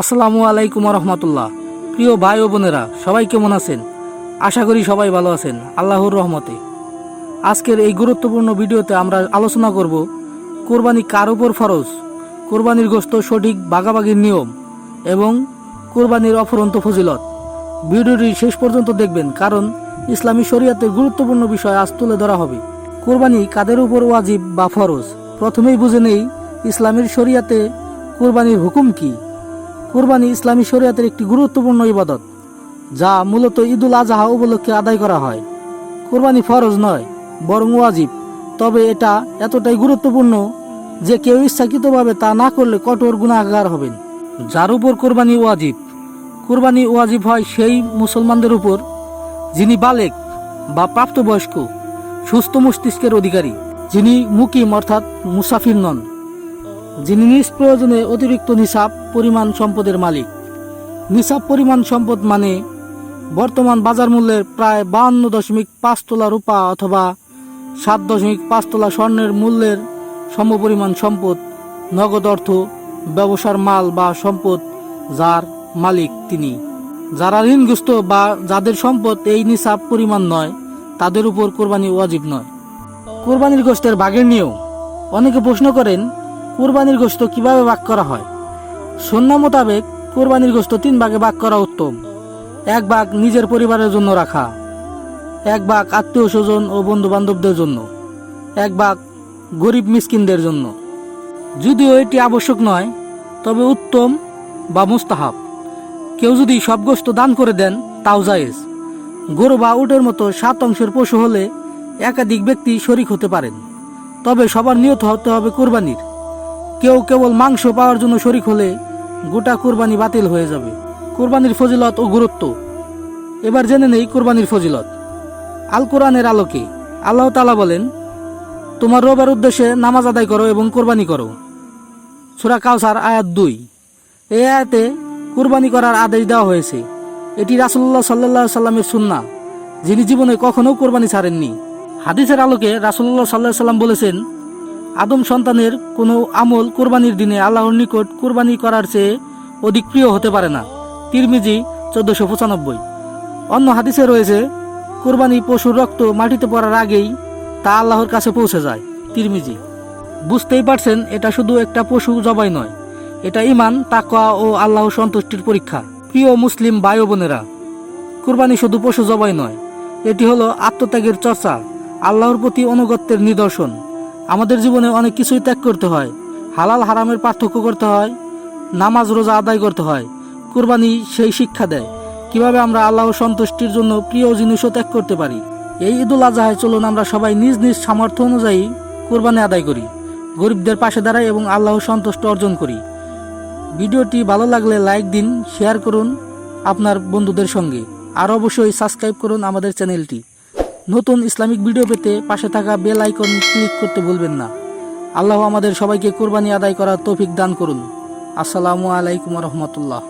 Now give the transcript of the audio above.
আসসালামু আলাইকুম রহমতুল্লাহ প্রিয় ভাই ও বোনেরা, সবাই কেমন আছেন? আশা করি সবাই ভালো আছেন, আল্লাহর রহমতে। আজকের এই গুরুত্বপূর্ণ ভিডিওতে আমরা আলোচনা করব, কোরবানি কার উপর ফরজ? কোরবানির গোস্ত সঠিক বাগাবাগির নিয়ম এবং কোরবানির অফুরন্ত ফজিলত। ভিডিওটি শেষ পর্যন্ত দেখবেন, কারণ ইসলামী শরিয়াতের গুরুত্বপূর্ণ বিষয় আজ তুলে ধরা হবে। কোরবানি কাদের উপর ওয়াজিব বা ফরজ? প্রথমেই বুঝে নেই, ইসলামের শরিয়াতে কোরবানির হুকুম কী? কুরবানি ইসলামী শরিয়াতের একটি গুরুত্বপূর্ণ ইবাদত, যা মূলত ঈদুল আজহা উপলক্ষে আদায় করা হয়। কোরবানি ফরজ নয়, বরং ওয়াজিব, তবে এটা এতটাই গুরুত্বপূর্ণ যে কেউ ইচ্ছাকৃতভাবে তা না করলে কঠোর গুণাগার হবেন। যার উপর কোরবানি ওয়াজিব কোরবানি ওয়াজিব হয় সেই মুসলমানদের উপর, যিনি বালেক বা প্রাপ্তবয়স্ক, সুস্থ মস্তিষ্কের অধিকারী, যিনি মুকিম অর্থাৎ মুসাফির নন। যিনি নিজ প্রয়োজনে অতিরিক্ত নিসাব পরিমাণ সম্পদের মালিক। নিসাব পরিমাণ সম্পদ মানে বর্তমান বাজার মূল্যের প্রায় বাহান্ন দশমিক পাঁচ তোলা রূপা অথবা সাত দশমিক পাঁচ তোলা স্বর্ণের মূল্যের সমপরিমাণ সম্পদ, নগদ অর্থ, ব্যবসার মাল বা সম্পদ যার মালিক তিনি। যারা ঋণগ্রস্ত বা যাদের সম্পদ এই নিসাব পরিমাণ নয়, তাদের উপর কোরবানি ওয়াজিব নয়। কোরবানির গোষ্ঠের বাগের নিয়েও অনেকে প্রশ্ন করেন কোরবানির গোশত কীভাবে ভাগ করা হয়? সন্না মোতাবেক কোরবানির গোশত তিন ভাগে ভাগ করা উত্তম। এক ভাগ নিজের পরিবারের জন্য রাখা, এক ভাগ আত্মীয় স্বজন ও বন্ধু বান্ধবদের জন্য, এক ভাগ গরিব মিসকিনদের জন্য। যদিও এটি আবশ্যক নয়, তবে উত্তম বা মুস্তাহাব। কেউ যদি সব গোশত দান করে দেন, তাও জায়েজ। গরু বা উটের মতো সাত অংশের পশু হলে একাধিক ব্যক্তি শরিক হতে পারেন। তবে সবার নিয়ত হতে হবে কোরবানির। কেউ কেবল মাংস পাওয়ার জন্য শরিক হলে গোটা কোরবানি বাতিল হয়ে যাবে। কোরবানির ফজিলত ও গুরুত্ব। এবার জেনে নেই কোরবানির ফজিলত। আল কোরআনের আলোকে আল্লাহ তালা বলেন, তোমার রবের উদ্দেশ্যে নামাজ আদায় করো এবং কোরবানি করো। সুরা কাউসার আয়াত দুই। এই আয়াতে কোরবানি করার আদেশ দেওয়া হয়েছে। এটি রাসুল্লাহ সাল্লাহ সাল্লামের সুন্না যিনি জীবনে কখনো কোরবানি ছাড়েননি। হাদিসের আলোকে রাসুল্লাহ সাল্লাহ সাল্লাম বলেছেন আদম সন্তানের কোনো আমল কোরবানির দিনে আল্লাহর নিকট কোরবানি করার চেয়ে অধিক প্রিয় হতে পারে না। তিরমিজি, চোদ্দশো পঁচানব্বই। অন্য হাদিসে রয়েছে, কোরবানি পশুর রক্ত মাটিতে পড়ার আগেই তা আল্লাহর কাছে পৌঁছে যায়। তিরমিজি, বুঝতেই পারছেন, এটা শুধু একটা পশু জবাই নয়, এটা ইমান তাকওয়া ও আল্লাহ সন্তুষ্টির পরীক্ষা। প্রিয় মুসলিম ভাই বোনেরা, কোরবানি শুধু পশু জবাই নয়, এটি হলো আত্মত্যাগের চর্চা, আল্লাহর প্রতি অনুগত্যের নিদর্শন। আমাদের জীবনে অনেক কিছুই ত্যাগ করতে হয়। হালাল হারামের পার্থক্য করতে হয়। নামাজ রোজা আদায় করতে হয়। কুরবানি সেই শিক্ষা দেয়। কীভাবে আমরা আল্লাহ সন্তুষ্টির জন্য প্রিয় জিনিসও ত্যাগ করতে পারি? এই ঈদুল আজহায় চলুন আমরা সবাই নিজ নিজ সামর্থ্য অনুযায়ী কোরবানি আদায় করি। গরিবদের পাশে দাঁড়াই এবং আল্লাহ সন্তুষ্ট অর্জন করি। ভিডিওটি ভালো লাগলে লাইক দিন, শেয়ার করুন আপনার বন্ধুদের সঙ্গে। আর অবশ্যই সাবস্ক্রাইব করুন আমাদের চ্যানেলটি। নতুন ইসলামিক ভিডিও পেতে পাশে থাকা বেল আইকন ক্লিক করতে ভুলবেন না। আল্লাহ আমাদের সবাইকে কোরবানি আদায় করার তৌফিক দান করুন। আসসালামু আলাইকুম রহমতুল্লাহ।